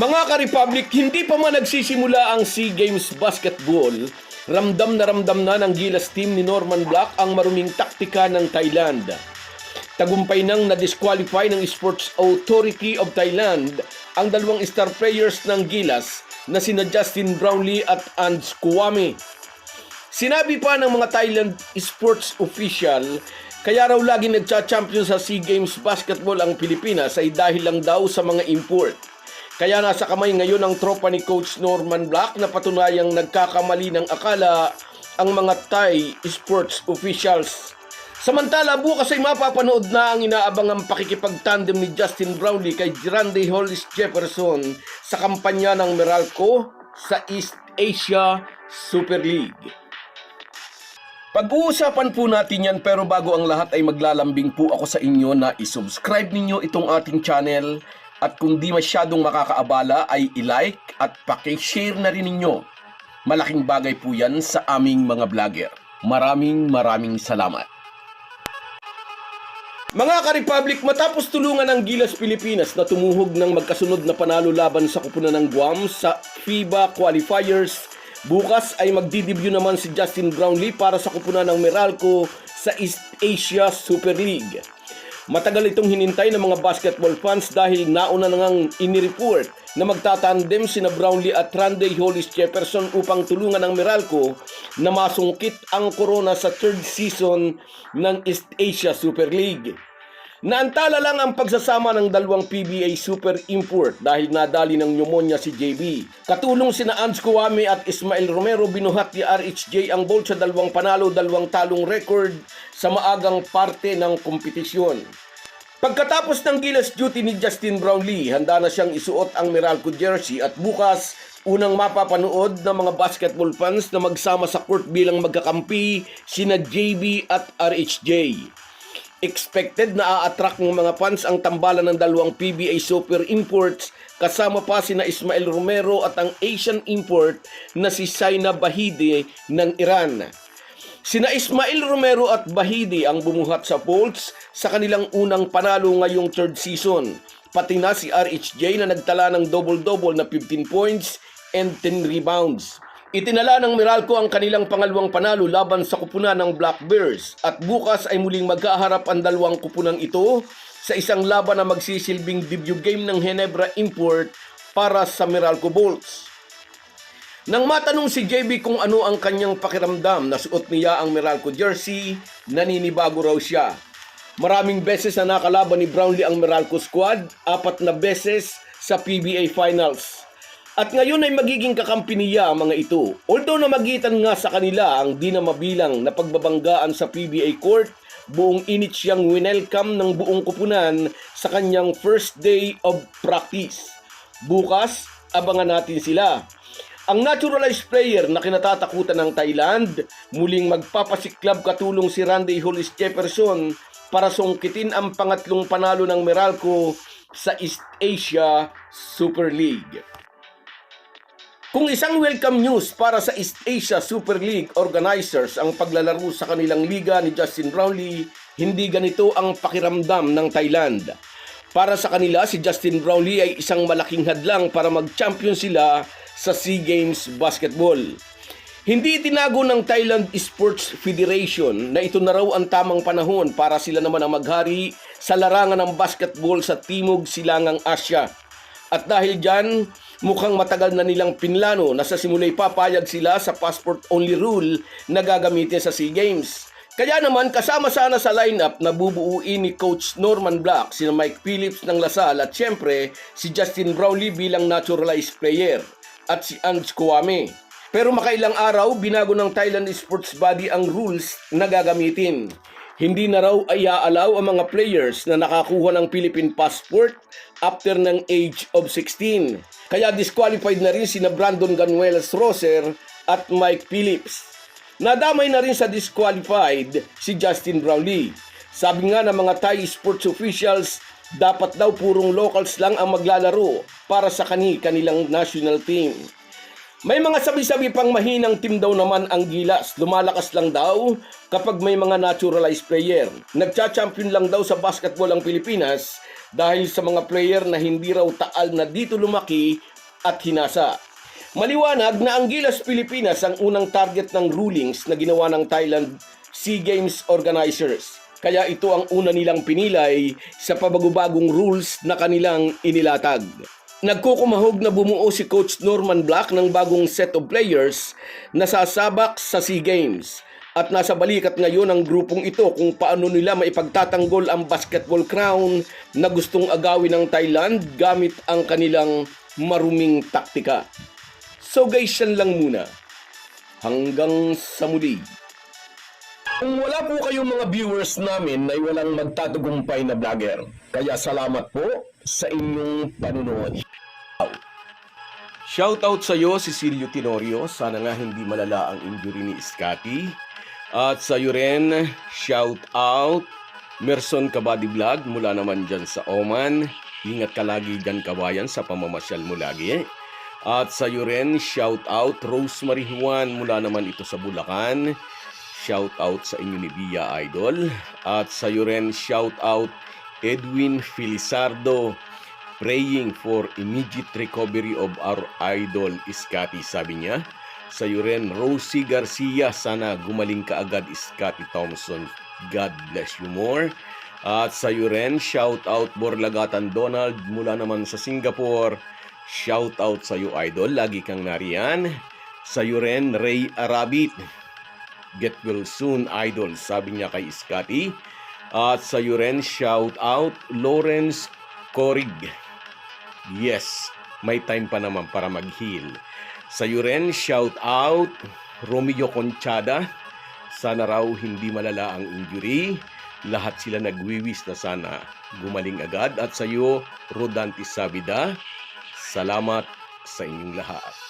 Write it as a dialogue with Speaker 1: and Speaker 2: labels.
Speaker 1: Mga ka-Republic, hindi pa man nagsisimula ang SEA Games Basketball, ramdam na ramdam na ng Gilas team ni Norman Black ang maruming taktika ng Thailand. Tagumpay nang na-disqualify ng Sports Authority of Thailand ang dalawang star players ng Gilas na sina Justin Brownlee at Ans Kuwame. Sinabi pa ng mga Thailand sports official, kaya raw lagi nagcha-champion sa SEA Games Basketball ang Pilipinas ay dahil lang daw sa mga import. Kaya nasa kamay ngayon ang tropa ni Coach Norman Black na patunayang nagkakamali ng akala ang mga Thai sports officials. Samantala, bukas ay mapapanood na ang inaabangang pakikipagtandem ni Justin Brownlee kay Grande Hollis Jefferson sa kampanya ng Meralco sa East Asia Super League. Pag-uusapan po natin yan pero bago ang lahat ay maglalambing po ako sa inyo na isubscribe ninyo itong ating channel at kung di masyadong makakaabala ay i-like at paki-share na rin ninyo. Malaking bagay po yan sa aming mga vlogger. Maraming maraming salamat. Mga ka-Republic, matapos tulungan ng Gilas Pilipinas na tumuhog ng magkasunod na panalo laban sa kupunan ng Guam sa FIBA Qualifiers, bukas ay magdidebut naman si Justin Brownlee para sa kupunan ng Meralco sa East Asia Super League. Matagal itong hinintay ng mga basketball fans dahil nauna na ngang inireport na magtatandem sina Brownlee at Randy Hollis Jefferson upang tulungan ng Meralco na masungkit ang corona sa third season ng East Asia Super League. Naantala lang ang pagsasama ng dalawang PBA Super Import dahil nadali ng pneumonia si JB. Katulong sina Ans Kuwame at Ismael Romero binuhat ni RHJ ang bolt sa dalawang panalo, dalawang talong record sa maagang parte ng kompetisyon. Pagkatapos ng Gilas duty ni Justin Brownlee, handa na siyang isuot ang Meralco jersey at bukas unang mapapanood ng mga basketball fans na magsama sa court bilang magkakampi sina JB at RHJ. Expected na a-attract ng mga fans ang tambalan ng dalawang PBA Super Imports kasama pa sina Ismael Romero at ang Asian Import na si Saina Bahidi ng Iran. Sina Ismael Romero at Bahidi ang bumuhat sa polls sa kanilang unang panalo ngayong third season. Pati na si RHJ na nagtala ng double-double na 15 points and 10 rebounds. Itinala ng Meralco ang kanilang pangalawang panalo laban sa kupunan ng Black Bears at bukas ay muling magkaharap ang dalawang kupunang ito sa isang laban na magsisilbing debut game ng Ginebra Import para sa Meralco Bolts. Nang matanong si JB kung ano ang kanyang pakiramdam na suot niya ang Meralco jersey, naninibago raw siya. Maraming beses na nakalaban ni Brownlee ang Meralco squad, apat na beses sa PBA Finals. At ngayon ay magiging kakampi niya ang mga ito. Although namagitan nga sa kanila ang di na mabilang na pagbabanggaan sa PBA court, buong init siyang winelcome ng buong kupunan sa kanyang first day of practice. Bukas, abangan natin sila. Ang naturalized player na kinatatakutan ng Thailand, muling magpapasiklab katulong si Randy Hollis Jefferson para sungkitin ang pangatlong panalo ng Meralco sa East Asia Super League. Kung isang welcome news para sa East Asia Super League organizers ang paglalaro sa kanilang liga ni Justin Brownlee, hindi ganito ang pakiramdam ng Thailand. Para sa kanila, si Justin Brownlee ay isang malaking hadlang para mag-champion sila sa SEA Games Basketball. Hindi tinago ng Thailand Sports Federation na ito na raw ang tamang panahon para sila naman ang maghari sa larangan ng basketball sa Timog Silangang Asya. At dahil dyan, mukhang matagal na nilang pinlano na sa simula'y papayag sila sa passport-only rule na gagamitin sa SEA Games. Kaya naman kasama sana sa lineup na bubuuin ni Coach Norman Black, sina Mike Phillips ng Lasal at syempre si Justin Brownlee bilang naturalized player at si Ans Kuwame. Pero makailang araw, binago ng Thailand Sports Body ang rules na gagamitin. Hindi na raw ay aalaw ang mga players na nakakuha ng Philippine passport after ng age of 16. Kaya disqualified na rin sina Brandon Ganuelas Roser at Mike Phillips. Nadamay na rin sa disqualified si Justin Brownlee. Sabi nga ng mga Thai sports officials, dapat daw purong locals lang ang maglalaro para sa kani kanilang national team. May mga sabi-sabi pang mahinang team daw naman ang Gilas. Lumalakas lang daw kapag may mga naturalized player. Nagcha-champion lang daw sa basketball ang Pilipinas dahil sa mga player na hindi raw taal na dito lumaki at hinasa. Maliwanag na ang Gilas Pilipinas ang unang target ng rulings na ginawa ng Thailand SEA Games organizers. Kaya ito ang una nilang pinilay sa pabagubagong rules na kanilang inilatag. Nagkukumahog na bumuo si Coach Norman Black ng bagong set of players na sasabak sa SEA Games. At nasa balikat ngayon ang grupong ito kung paano nila maipagtatanggol ang basketball crown na gustong agawin ng Thailand gamit ang kanilang maruming taktika. So guys, yan lang muna. Hanggang sa muli. Kung wala po kayong mga viewers namin ay walang magtatagumpay na vlogger. Kaya salamat po sa inyong panunood. Shoutout sa iyo, Cecilio Tenorio. Sana nga hindi malala ang injury ni Scotty. At sa iyo rin, shout out Merson Kabady Vlog mula naman dyan sa Oman. Ingat ka lagi dyan kabayan sa pamamasyal mo lagi. At sa iyo rin, shout out Rosemary Juan mula naman ito sa Bulacan. Shout out sa inyo ni Via Idol. At sa iyo rin, shout out Edwin Felizardo praying for immediate recovery of our idol Iskati sabi niya. Sa iyo rin, Rosie Garcia, sana gumaling ka agad Iskati Thompson. God bless you more. At sa iyo rin, shout out Borlagatan Donald mula naman sa Singapore. Shout out sa iyo idol, lagi kang nariyan. Sa iyo rin, Ray Arabit. Get well soon idol, sabi niya kay Iskati. At sa iyo rin, shout out Lawrence Corig. Yes, may time pa naman para mag-heal. Sa iyo rin, shout out Romeo Conchada. Sana raw hindi malala ang injury. Lahat sila nagwiwis na sana gumaling agad. At sa iyo, Rodante Sabida, salamat sa inyong lahat.